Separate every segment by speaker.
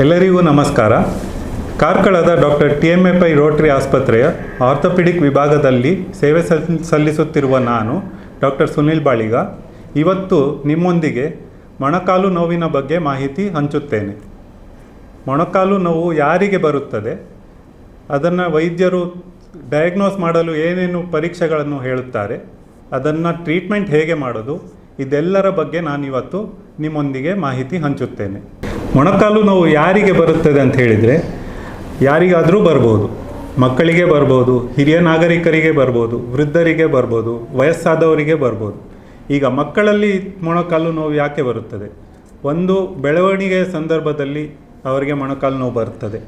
Speaker 1: ಎಲ್ಲರಿಗೂ ನಮಸ್ಕಾರ. ಕಾರ್ಕಳದ doctor T M F I Rotary ಆಸ್ಪತ್ರೆಯ ಆರ್ಥೋಪಿಡಿಕ್ ವಿಭಾಗದಲ್ಲಿ ಸೇವೆ ಸಲ್ಲಿಸುತ್ತಿರುವ ನಾನು ಡಾಕ್ಟರ್ ಸುನಿಲ್ ಬಾಳಿಗ. ಇವತ್ತು ನಿಮ್ಮೊಂದಿಗೆ ಮೊಣಕಾಲು ನೋವಿನ ಬಗ್ಗೆ ಮಾಹಿತಿ ಹಂಚುತ್ತೇನೆ. ಮೊಣಕಾಲು ನೋವು ಯಾರಿಗೆ ಬರುತ್ತದೆ? ಅದನ್ನು ವೈದ್ಯರು ಡಯಾಗ್ನೋಸ್ ಮಾಡಲು ಏನೇನು ಪರೀಕ್ಷೆಗಳನ್ನು ಹೇಳುತ್ತಾರೆ? ಅದನ್ನು ಟ್ರೀಟ್ಮೆಂಟ್ ಹೇಗೆ ಮಾಡೋದು? ಇದೆಲ್ಲರ ಬಗ್ಗೆ ನಾನಿವತ್ತು ನಿಮ್ಮೊಂದಿಗೆ ಮಾಹಿತಿ ಹಂಚುತ್ತೇನೆ. ಮೊಣಕಾಲು ನೋವು ಯಾರಿಗೆ ಬರುತ್ತದೆ ಅಂತ ಹೇಳಿದರೆ ಯಾರಿಗಾದರೂ ಬರ್ಬೋದು. ಮಕ್ಕಳಿಗೆ ಬರ್ಬೋದು, ಹಿರಿಯ ನಾಗರಿಕರಿಗೆ ಬರ್ಬೋದು, ವೃದ್ಧರಿಗೆ ಬರ್ಬೋದು, ವಯಸ್ಸಾದವರಿಗೆ ಬರ್ಬೋದು. ಈಗ ಮಕ್ಕಳಲ್ಲಿ ಮೊಣಕಾಲು ನೋವು ಯಾಕೆ ಬರುತ್ತದೆ? ಒಂದು, ಬೆಳವಣಿಗೆಯ ಸಂದರ್ಭದಲ್ಲಿ ಅವರಿಗೆ ಮೊಣಕಾಲು ನೋವು ಬರುತ್ತದೆ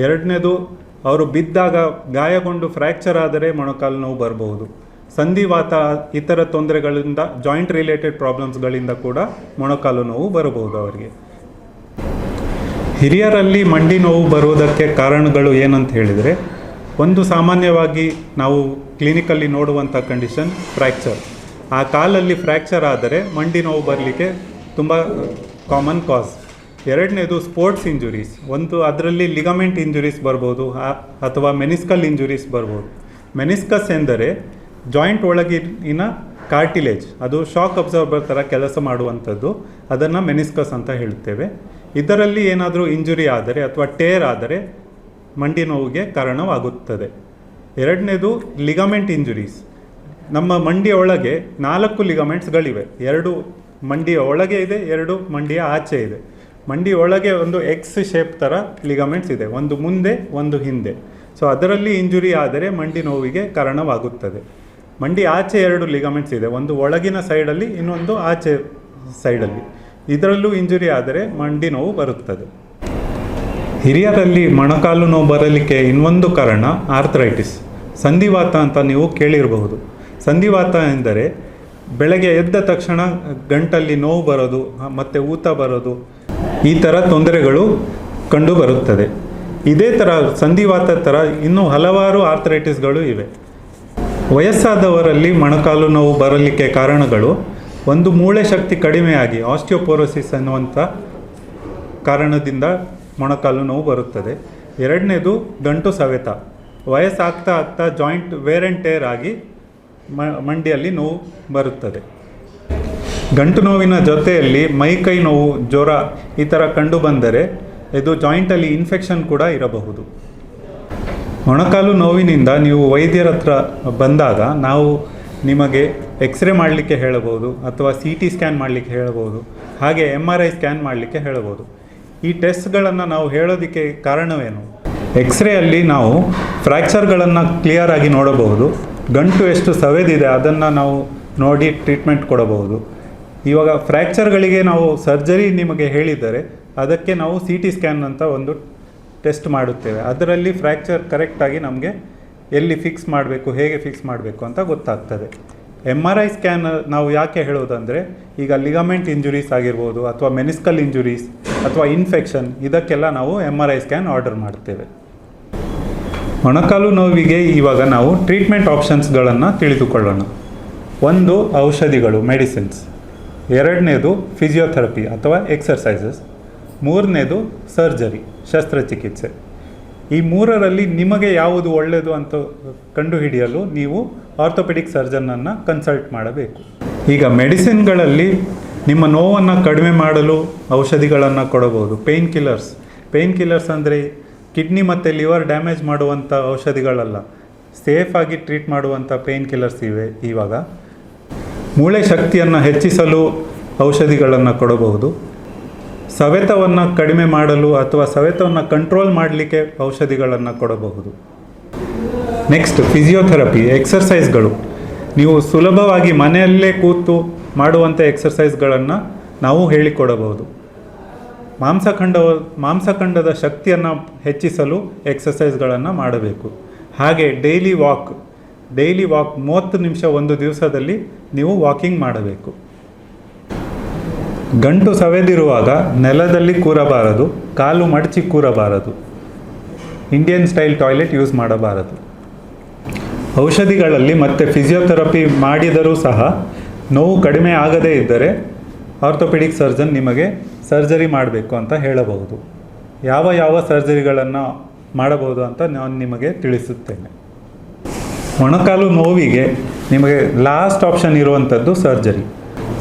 Speaker 1: ಎರಡನೇದು, ಅವರು ಬಿದ್ದಾಗ ಗಾಯಗೊಂಡು ಫ್ರ್ಯಾಕ್ಚರ್ ಆದರೆ ಮೊಣಕಾಲು ನೋವು ಬರಬಹುದು. ಸಂಧಿವಾತ ಇತರ ತೊಂದರೆಗಳಿಂದ, ಜಾಯಿಂಟ್ ರಿಲೇಟೆಡ್ ಪ್ರಾಬ್ಲಮ್ಸ್ಗಳಿಂದ ಕೂಡ ಮೊಣಕಾಲು ನೋವು ಬರಬಹುದು ಅವರಿಗೆ. ಹಿರಿಯರಲ್ಲಿ ಮಂಡಿ ನೋವು ಬರುವುದಕ್ಕೆ ಕಾರಣಗಳು ಏನಂತ ಹೇಳಿದರೆ, ಒಂದು ಸಾಮಾನ್ಯವಾಗಿ ನಾವು ಕ್ಲಿನಿಕಲ್ಲಿ ನೋಡುವಂಥ ಕಂಡೀಷನ್ ಫ್ರ್ಯಾಕ್ಚರ್. ಆ ಕಾಲಲ್ಲಿ ಫ್ರ್ಯಾಕ್ಚರ್ ಆದರೆ ಮಂಡಿ ನೋವು ಬರಲಿಕ್ಕೆ ತುಂಬ ಕಾಮನ್ ಕಾಸ್. ಎರಡನೇದು ಸ್ಪೋರ್ಟ್ಸ್ ಇಂಜುರೀಸ್. ಒಂದು ಅದರಲ್ಲಿ ಲಿಗಮೆಂಟ್ ಇಂಜುರೀಸ್ ಬರ್ಬೋದು ಅಥವಾ ಮೆನಿಸ್ಕಲ್ ಇಂಜುರೀಸ್ ಬರ್ಬೋದು. ಮೆನಿಸ್ಕಸ್ ಎಂದರೆ ಜಾಯಿಂಟ್ ಒಳಗಿನ ಕಾರ್ಟಿಲೇಜ್, ಅದು ಶಾಕ್ ಅಬ್ಸರ್ಬರ್ ಥರ ಕೆಲಸ ಮಾಡುವಂಥದ್ದು, ಅದನ್ನು ಮೆನಿಸ್ಕಸ್ ಅಂತ ಹೇಳ್ತೇವೆ. ಇದರಲ್ಲಿ ಏನಾದರೂ ಇಂಜುರಿ ಆದರೆ ಅಥವಾ ಟೇರ್ ಆದರೆ ಮಂಡಿ ನೋವಿಗೆ ಕಾರಣವಾಗುತ್ತದೆ. ಎರಡನೇದು ಲಿಗಮೆಂಟ್ ಇಂಜುರೀಸ್ ನಮ್ಮ ಮಂಡಿಯ ಒಳಗೆ ನಾಲ್ಕು ಲಿಗಮೆಂಟ್ಸ್ಗಳಿವೆ ಎರಡು ಮಂಡಿಯ ಒಳಗೆ ಇದೆ, ಎರಡು ಮಂಡಿಯ ಆಚೆ ಇದೆ. ಮಂಡಿ ಒಳಗೆ ಒಂದು ಎಕ್ಸ್ ಶೇಪ್ ಥರ ಲಿಗಮೆಂಟ್ಸ್ ಇದೆ. ಒಂದು ಮುಂದೆ, ಒಂದು ಹಿಂದೆ. ಸೊ ಅದರಲ್ಲಿ ಇಂಜುರಿ ಆದರೆ ಮಂಡಿ ನೋವಿಗೆ ಕಾರಣವಾಗುತ್ತದೆ. ಮಂಡಿ ಆಚೆ ಎರಡು ಲಿಗಮೆಂಟ್ಸ್ ಇದೆ. ಒಂದು ಒಳಗಿನ ಸೈಡಲ್ಲಿ ಇನ್ನೊಂದು ಆಚೆ ಸೈಡಲ್ಲಿ ಇದರಲ್ಲೂ ಇಂಜುರಿ ಆದರೆ ಮಂಡಿ ನೋವು ಬರುತ್ತದೆ. ಹಿರಿಯರಲ್ಲಿ ಮೊಣಕಾಲು ನೋವು ಬರಲಿಕ್ಕೆ ಇನ್ನೊಂದು ಕಾರಣ ಆರ್ಥರೈಟಿಸ್. ಸಂಧಿವಾತ ಅಂತ ನೀವು ಕೇಳಿರಬಹುದು. ಸಂಧಿವಾತ ಎಂದರೆ ಬೆಳಗ್ಗೆ ಎದ್ದ ತಕ್ಷಣ ಗಂಟಲ್ಲಿ ನೋವು ಬರೋದು, ಮತ್ತು ಊತ ಬರೋದು, ಈ ಥರ ತೊಂದರೆಗಳು ಕಂಡು ಬರುತ್ತದೆ. ಇದೇ ಥರ ಸಂಧಿವಾತ ಥರ ಇನ್ನೂ ಹಲವಾರು ಆರ್ಥ್ರೈಟಿಸ್ಗಳು ಇವೆ. ವಯಸ್ಸಾದವರಲ್ಲಿ ಮೊಣಕಾಲು ನೋವು ಬರಲಿಕ್ಕೆ ಕಾರಣಗಳು ಒಂದು ಮೂಳೆ ಶಕ್ತಿ ಕಡಿಮೆಯಾಗಿ ಆಸ್ಟಿಯೋಪೋರೋಸಿಸ್ ಅನ್ನುವಂಥ ಕಾರಣದಿಂದ ಮೊಣಕಾಲು ನೋವು ಬರುತ್ತದೆ. ಎರಡನೇದು ಗಂಟು ಸವೆತ. ವಯಸ್ಸಾಗ್ತಾ ಆಗ್ತಾ ಜಾಯಿಂಟ್ ವೇರ್ ಆ್ಯಂಡ್ ಟೇರ್ ಆಗಿ ಮ, ಮಂಡಿಯಲ್ಲಿ ನೋವು ಬರುತ್ತದೆ. ಗಂಟು ನೋವಿನ ಜೊತೆಯಲ್ಲಿ ಮೈಕೈ ನೋವು, ಜ್ವರ ಈ ಥರ ಕಂಡು ಬಂದರೆ ಇದು ಜಾಯಿಂಟಲ್ಲಿ ಇನ್ಫೆಕ್ಷನ್ ಕೂಡ ಇರಬಹುದು. ಮೊಣಕಾಲು ನೋವಿನಿಂದ ನೀವು ವೈದ್ಯರ ಹತ್ರ ಬಂದಾಗ ನಾವು ನಿಮಗೆ ಎಕ್ಸ್ರೇ ಮಾಡಲಿಕ್ಕೆ ಹೇಳಬಹುದು ಅಥವಾ ಸಿ ಟಿ ಸ್ಕ್ಯಾನ್ ಮಾಡಲಿಕ್ಕೆ ಹೇಳಬಹುದು. ಹಾಗೆ ಎಂ ಆರ್ ಐ ಸ್ಕ್ಯಾನ್ ಮಾಡಲಿಕ್ಕೆ ಹೇಳಬಹುದು. ಈ ಟೆಸ್ಟ್ಗಳನ್ನು ನಾವು ಹೇಳೋದಕ್ಕೆ ಕಾರಣವೇನು? ಎಕ್ಸ್ರೇಯಲ್ಲಿ ನಾವು ಫ್ರ್ಯಾಕ್ಚರ್ಗಳನ್ನು ಕ್ಲಿಯರ್ ಆಗಿ ನೋಡಬಹುದು. ಗಂಟು ಎಷ್ಟು ಸವೆದಿದೆ ಅದನ್ನು ನಾವು ನೋಡಿ ಟ್ರೀಟ್ಮೆಂಟ್ ಕೊಡಬಹುದು. ಇವಾಗ ಫ್ರ್ಯಾಕ್ಚರ್ಗಳಿಗೆ ನಾವು ಸರ್ಜರಿ ನಿಮಗೆ ಹೇಳಿದರೆ ಅದಕ್ಕೆ ನಾವು ಸಿ ಟಿ ಸ್ಕ್ಯಾನ್ ಅಂತ ಒಂದು ಟೆಸ್ಟ್ ಮಾಡುತ್ತೇವೆ. ಅದರಲ್ಲಿ ಫ್ರ್ಯಾಕ್ಚರ್ ಕರೆಕ್ಟಾಗಿ ನಮಗೆ ಎಲ್ಲಿ ಫಿಕ್ಸ್ ಮಾಡಬೇಕು, ಹೇಗೆ ಫಿಕ್ಸ್ ಮಾಡಬೇಕು ಅಂತ ಗೊತ್ತಾಗ್ತದೆ. ಎಂ ಆರ್ ಐ ಸ್ಕ್ಯಾನ್ ನಾವು ಯಾಕೆ ಹೇಳೋದಂದರೆ, ಈಗ ಲಿಗಮೆಂಟ್ ಇಂಜುರೀಸ್ ಆಗಿರ್ಬೋದು ಅಥವಾ ಮೆನಿಸ್ಕಲ್ ಇಂಜುರೀಸ್ ಅಥವಾ ಇನ್ಫೆಕ್ಷನ್ ಇದಕ್ಕೆಲ್ಲ ನಾವು M R I scan order ಮಾಡ್ತೇವೆ. ಮೊಣಕಾಲು ನೋವಿಗೆ ಇವಾಗ ನಾವು ಟ್ರೀಟ್ಮೆಂಟ್ ಆಪ್ಷನ್ಸ್ಗಳನ್ನು ತಿಳಿದುಕೊಳ್ಳೋಣ. ಒಂದು, ಔಷಧಿಗಳು ಮೆಡಿಸಿನ್ಸ್ ಎರಡನೇದು ಫಿಸಿಯೋಥೆರಪಿ ಅಥವಾ ಎಕ್ಸರ್ಸೈಸಸ್ ಮೂರನೇದು ಸರ್ಜರಿ ಶಸ್ತ್ರಚಿಕಿತ್ಸೆ. ಈ ಮೂರರಲ್ಲಿ ನಿಮಗೆ ಯಾವುದು ಒಳ್ಳೆಯದು ಅಂತ ಕಂಡುಹಿಡಿಯಲು ನೀವು ಆರ್ಥೋಪೆಡಿಕ್ ಸರ್ಜನನ್ನು ಕನ್ಸಲ್ಟ್ ಮಾಡಬೇಕು. ಈಗ ಮೆಡಿಸಿನ್ಗಳಲ್ಲಿ ನಿಮ್ಮ ನೋವನ್ನು ಕಡಿಮೆ ಮಾಡಲು ಔಷಧಿಗಳನ್ನು ಕೊಡಬಹುದು. Pain killers. ಪೇಯ್ನ್ ಕಿಲ್ಲರ್ಸ್ ಅಂದರೆ ಕಿಡ್ನಿ ಮತ್ತು ಲಿವರ್ ಡ್ಯಾಮೇಜ್ ಮಾಡುವಂಥ ಔಷಧಿಗಳಲ್ಲ. ಸೇಫಾಗಿ ಟ್ರೀಟ್ ಮಾಡುವಂಥ ಪೇಯ್ನ್ ಕಿಲ್ಲರ್ಸ್ ಇವೆ ಇವಾಗ. ಮೂಳೆ ಶಕ್ತಿಯನ್ನು ಹೆಚ್ಚಿಸಲು ಔಷಧಿಗಳನ್ನು ಕೊಡಬಹುದು. ಸವೆತವನ್ನು ಕಡಿಮೆ ಮಾಡಲು ಅಥವಾ ಸವೆತವನ್ನು ಕಂಟ್ರೋಲ್ ಮಾಡಲಿಕ್ಕೆ ಔಷಧಿಗಳನ್ನು ಕೊಡಬಹುದು. ನೆಕ್ಸ್ಟ್ ಫಿಸಿಯೋಥೆರಪಿ ಎಕ್ಸರ್ಸೈಸ್ಗಳು ನೀವು ಸುಲಭವಾಗಿ ಮನೆಯಲ್ಲೇ ಕೂತು ಮಾಡುವಂಥ ಎಕ್ಸರ್ಸೈಸ್ಗಳನ್ನು ನಾವು ಹೇಳಿಕೊಡಬಹುದು. ಮಾಂಸಖಂಡ ಮಾಂಸಖಂಡದ ಶಕ್ತಿಯನ್ನು ಹೆಚ್ಚಿಸಲು ಎಕ್ಸಸೈಸ್ಗಳನ್ನು ಮಾಡಬೇಕು. ಹಾಗೆ ಡೈಲಿ ವಾಕ್ ಡೈಲಿ ವಾಕ್ ಮೂವತ್ತು ನಿಮಿಷ ಒಂದು ದಿವಸದಲ್ಲಿ ನೀವು ವಾಕಿಂಗ್ ಮಾಡಬೇಕು. ಗಂಟು ಸವೆದಿರುವಾಗ ನೆಲದಲ್ಲಿ ಕೂರಬಾರದು, ಕಾಲು ಮಡಚಿ ಕೂರಬಾರದು. ಇಂಡಿಯನ್ ಸ್ಟೈಲ್ ಟಾಯ್ಲೆಟ್ ಯೂಸ್ ಮಾಡಬಾರದು. ಔಷಧಿಗಳಲ್ಲಿ ಮತ್ತು ಫಿಸಿಯೋಥೆರಪಿ ಮಾಡಿದರೂ ಸಹ ನೋವು ಕಡಿಮೆ ಆಗದೇ ಇದ್ದರೆ ಆರ್ಥೋಪೆಡಿಕ್ ಸರ್ಜನ್ ನಿಮಗೆ ಸರ್ಜರಿ ಮಾಡಬೇಕು ಅಂತ ಹೇಳಬಹುದು. ಯಾವ ಯಾವ ಸರ್ಜರಿಗಳನ್ನು ಮಾಡಬಹುದು ಅಂತ ನಾನು ನಿಮಗೆ ತಿಳಿಸುತ್ತೇನೆ. ಮೊಣಕಾಲು ನೋವಿಗೆ ನಿಮಗೆ ಲಾಸ್ಟ್ ಆಪ್ಷನ್ ಇರುವಂಥದ್ದು ಸರ್ಜರಿ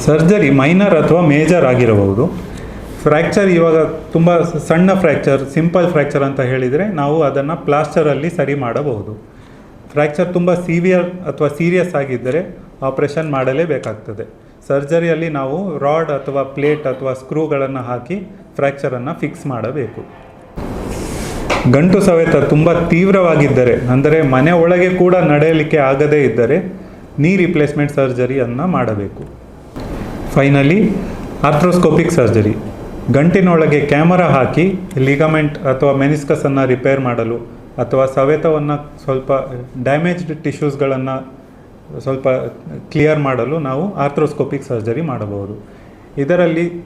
Speaker 1: ಸರ್ಜರಿ ಮೈನರ್ ಅಥವಾ ಮೇಜರ್ ಆಗಿರಬಹುದು. ಫ್ರ್ಯಾಕ್ಚರ್ ಇವಾಗ ತುಂಬ ಸಣ್ಣ ಫ್ರ್ಯಾಕ್ಚರ್, ಸಿಂಪಲ್ ಫ್ರ್ಯಾಕ್ಚರ್ ಅಂತ ಹೇಳಿದರೆ ನಾವು ಅದನ್ನು ಪ್ಲಾಸ್ಟರಲ್ಲಿ ಸರಿ ಮಾಡಬಹುದು. ಫ್ರ್ಯಾಕ್ಚರ್ ತುಂಬ ಸಿವಿಯರ್ ಅಥವಾ ಸೀರಿಯಸ್ ಆಗಿದ್ದರೆ ಆಪರೇಷನ್ ಮಾಡಲೇಬೇಕಾಗ್ತದೆ. ಸರ್ಜರಿಯಲ್ಲಿ ನಾವು ರಾಡ್ ಅಥವಾ ಪ್ಲೇಟ್ ಅಥವಾ ಸ್ಕ್ರೂಗಳನ್ನು ಹಾಕಿ ಫ್ರ್ಯಾಕ್ಚರನ್ನು ಫಿಕ್ಸ್ ಮಾಡಬೇಕು. ಗಂಟು ಸವೆತ ತುಂಬ ತೀವ್ರವಾಗಿದ್ದರೆ, ಅಂದರೆ ಮನೆ ಒಳಗೆ ಕೂಡ ನಡೆಯಲಿಕ್ಕೆ ಆಗದೇ ಇದ್ದರೆ, ನೀ ರಿಪ್ಲೇಸ್ಮೆಂಟ್ ಸರ್ಜರಿಯನ್ನು ಮಾಡಬೇಕು. ಫೈನಲಿ ಆರ್ಥ್ರೋಸ್ಕೋಪಿಕ್ ಸರ್ಜರಿ ಗಂಟಿನೊಳಗೆ ಕ್ಯಾಮರಾ ಹಾಕಿ ಲಿಗಮೆಂಟ್ ಅಥವಾ ಮೆನಿಸ್ಕಸನ್ನು ರಿಪೇರ್ ಮಾಡಲು ಅಥವಾ ಸವೆತವನ್ನು ಸ್ವಲ್ಪ ಡ್ಯಾಮೇಜ್ಡ್ ಟಿಶ್ಯೂಸ್ಗಳನ್ನು ಸ್ವಲ್ಪ ಕ್ಲಿಯರ್ ಮಾಡಲು ನಾವು ಆರ್ಥ್ರೋಸ್ಕೋಪಿಕ್ ಸರ್ಜರಿ ಮಾಡಬಹುದು. ಇದರಲ್ಲಿ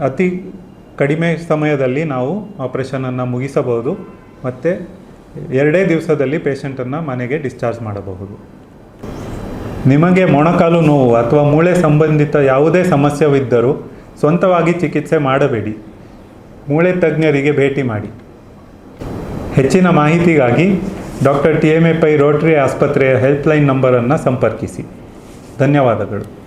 Speaker 1: ಅತ್- ಕಡಿಮೆ ಸಮಯದಲ್ಲಿ ನಾವು ಆಪರೇಷನನ್ನು ಮುಗಿಸಬಹುದು ಮತ್ತು ಎರಡೇ ದಿವಸದಲ್ಲಿ ಪೇಷಂಟನ್ನು ಮನೆಗೆ ಡಿಸ್ಚಾರ್ಜ್ ಮಾಡಬಹುದು. ನಿಮಗೆ ಮೊಣಕಾಲು ನೋವು ಅಥವಾ ಮೂಳೆ ಸಂಬಂಧಿತ ಯಾವುದೇ ಸಮಸ್ಯೆವಿದ್ದರೂ ಸ್ವಂತವಾಗಿ ಚಿಕಿತ್ಸೆ ಮಾಡಬೇಡಿ. ಮೂಳೆ ತಜ್ಞರಿಗೆ ಭೇಟಿ ಮಾಡಿ. ಹೆಚ್ಚಿನ ಮಾಹಿತಿಗಾಗಿ doctor T M A Pai Rotary ಆಸ್ಪತ್ರೆಯ ಹೆಲ್ಪ್ಲೈನ್ ನಂಬರನ್ನು ಸಂಪರ್ಕಿಸಿ. ಧನ್ಯವಾದಗಳು.